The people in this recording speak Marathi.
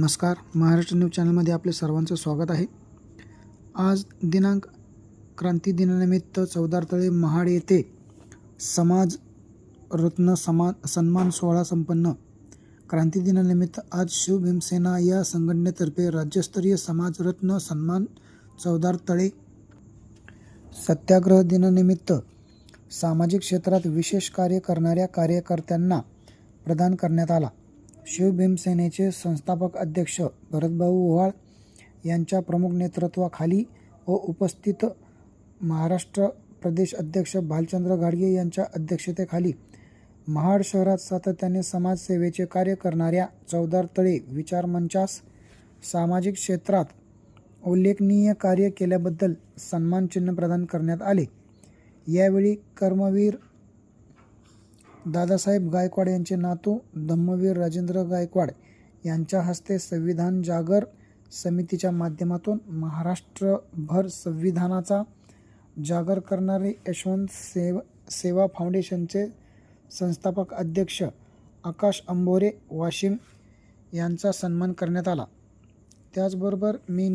नमस्कार. महाराष्ट्र न्यूज चॅनलमध्ये आपले सर्वांचं स्वागत आहे. आज दिनांक क्रांती दिनानिमित्त चौदारतळे महाड येथे समाज रत्न समा सन्मान सोहळा संपन्न. क्रांती दिनानिमित्त आज शिवभीमसेना या संघटनेतर्फे राज्यस्तरीय समाजरत्न सन्मान चौदारतळे सत्याग्रह दिनानिमित्त सामाजिक क्षेत्रात विशेष कार्य करणाऱ्या कार्यकर्त्यांना प्रदान करण्यात आला. शिवभीमसेनेचे संस्थापक अध्यक्ष भरतभाऊ ओहाळ यांच्या प्रमुख नेतृत्वाखाली व उपस्थित महाराष्ट्र प्रदेश अध्यक्ष भालचंद्र गाडगे यांच्या अध्यक्षतेखाली महाड शहरात सातत्याने समाजसेवेचे कार्य करणाऱ्या चौदार तळे विचारमंचास सामाजिक क्षेत्रात उल्लेखनीय कार्य केल्याबद्दल सन्मानचिन्ह प्रदान करण्यात आले. यावेळी कर्मवीर दादासाहेब गायकवाड यांचे नातू धम्मवीर राजेंद्र गायकवाड यांच्या हस्ते संविधान जागर समितीच्या माध्यमातून महाराष्ट्रभर संविधानाचा जागर करणारे यशवंत सेव सेवा फाउंडेशनचे संस्थापक अध्यक्ष आकाश अंबोरे वाशिम यांचा सन्मान करण्यात आला. त्याचबरोबर मी